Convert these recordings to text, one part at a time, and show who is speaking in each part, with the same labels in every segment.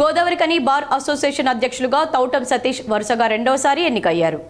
Speaker 1: Godavarikhani bar association అధ్యక్షులుగా తౌటం సతీష్ వరుసగా రెండవసారి ఎన్నికయ్యారు.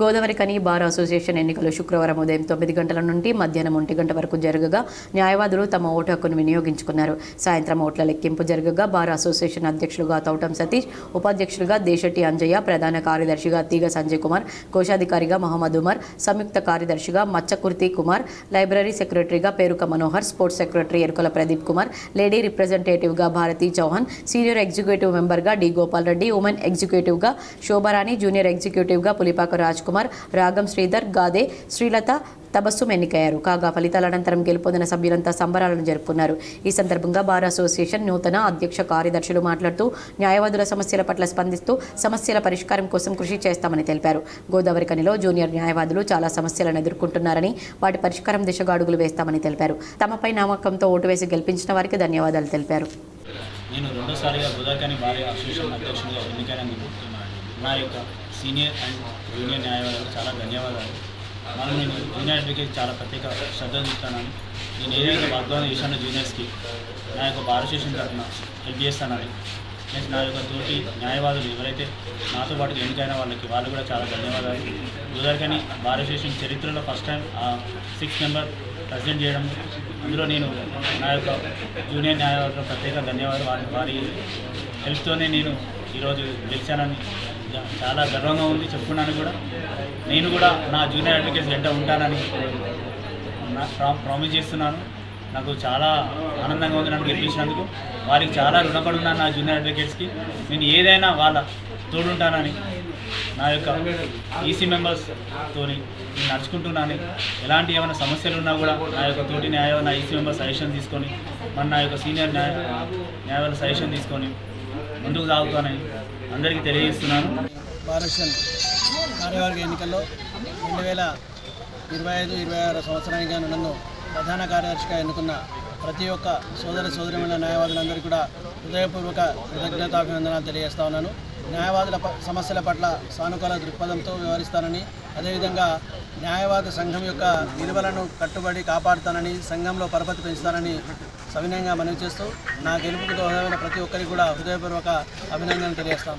Speaker 1: గోదావరి కని బార్ అసోసియేషన్ ఎన్నికలు శుక్రవారం ఉదయం తొమ్మిది గంటల నుండి మధ్యాహ్నం ఒంటి గంట వరకు జరగగా న్యాయవాదులు తమ ఓటు హక్కును వినియోగించుకున్నారు. సాయంత్రం ఓట్ల లెక్కింపు జరగగా బార్ అసోసియేషన్ అధ్యక్షులుగా తౌటం సతీష్ ఉపాధ్యక్షులుగా దేశటి అంజయ్య ప్రధాన కార్యదర్శిగా తీగ సంజయ్ కుమార్ కోశాధికారిగా మహమ్మద్ ఉమర్ సంయుక్త కార్యదర్శిగా మచ్చకుర్తి కుమార్ లైబ్రరీ సెక్రటరీగా Peruka Manohar sports secretary Erukala Pradeep Kumar lady రిప్రజెంటేటివ్గా Bharati Chauhan senior executive మెంబర్గా డి గోపాల్ రెడ్డి ఉమెన్ ఎగ్జిక్యూటివ్గా శోభారాణి జూనియర్ ఎగ్జిక్యూటివ్గా పులిపాక రాజ్ కుమార్ రాగం శ్రీధర్ గాదే శ్రీలత తబస్సుం ఎన్నికయ్యారు. కాగా ఫలితాల అనంతరం గెలుపొందిన సభ్యులంతా సంబరాలను జరుపుకున్నారు. ఈ సందర్భంగా బార్ అసోసియేషన్ నూతన అధ్యక్ష కార్యదర్శులు మాట్లాడుతూ న్యాయవాదుల సమస్యల పట్ల స్పందిస్తూ సమస్యల పరిష్కారం కోసం కృషి చేస్తామని తెలిపారు. గోదావరి కనిలో జూనియర్ న్యాయవాదులు చాలా సమస్యలను ఎదుర్కొంటున్నారని వాటి పరిష్కారం దిశగా అడుగులు వేస్తామని తెలిపారు. తమపై నమ్మకంతో ఓటు వేసి గెలిపించిన వారికి ధన్యవాదాలు తెలిపారు.
Speaker 2: నేను రెండోసారిగా గోదావరి భార్య అసోసియేషన్ అధ్యక్షుడిగా ఎన్నికైనందుకు నా యొక్క సీనియర్ అండ్ జూనియర్ న్యాయవాదులకు చాలా ధన్యవాదాలు. మనం నేను జూనియర్ అడ్వకేట్ చాలా ప్రత్యేక శ్రద్ధ చూపుతానని నేను ఏదైతే వాగ్దానం చేశానో జూనియర్స్కి నా యొక్క భారతదేశం తరఫున హెల్ప్ చేస్తానని నెక్స్ట్ నా యొక్క తోటి న్యాయవాదులు ఎవరైతే నాతో పాటు ఎన్నికైన వాళ్ళకి వాళ్ళు కూడా చాలా ధన్యవాదాలు. గోదావరికని భారతదేశం చరిత్రలో first time six member present చేయడం అందులో నేను నా యొక్క జూనియర్ న్యాయవాదులకు ప్రత్యేక ధన్యవాదాలు. వారి వారి హెల్ప్తోనే నేను ఈరోజు గెలిచానని చాలా గర్వంగా ఉంది చెప్పుకున్నాను కూడా. నేను కూడా నా జూనియర్ అడ్వకేట్స్ వెంట ఉంటానని ప్రా- ప్రామిస్ చేస్తున్నాను. నాకు చాలా ఆనందంగా ఉంది నన్ను గెలిపించినందుకు. వారికి చాలా రుణపడి ఉన్నాను నా జూనియర్ అడ్వకేట్స్కి నేను ఏదైనా వాళ్ళ తోడుంటానని నా యొక్క ఈసీ మెంబర్స్తో నేను నడుచుకుంటున్నాను. ఎలాంటి ఏమైనా సమస్యలు ఉన్నా కూడా నా యొక్క తోటి న్యాయ నా ఈసీ మెంబర్ సజెషన్ తీసుకొని మన నా యొక్క సీనియర్ న్యాయ న్యాయవాళ్ళ సజెషన్ తీసుకొని ముందుకు సాగుతానని అందరికీ తెలియజేస్తున్నాను.
Speaker 3: భారతదేశం కార్యవర్గ ఎన్నికల్లో రెండు వేల ఇరవై ఐదు ఇరవై ఆరు సంవత్సరానికి నన్ను ప్రధాన కార్యదర్శిగా ఎన్నుకున్న ప్రతి ఒక్క సోదర సోదరిమైన న్యాయవాదులందరికీ కూడా హృదయపూర్వక కృతజ్ఞతాభివందనాలు తెలియజేస్తా ఉన్నాను. న్యాయవాదుల ప- సమస్యల పట్ల సానుకూల దృక్పథంతో వ్యవహరిస్తానని అదేవిధంగా న్యాయవాద సంఘం యొక్క విలువలను కట్టుబడి కాపాడుతానని సంఘంలో పరపతి పెంచుతానని సవినయంగా మనవి చేస్తూ నా గెలుపుకు దోహదమైన ప్రతి ఒక్కరికి కూడా హృదయపూర్వక అభినందనలు తెలియజేస్తాను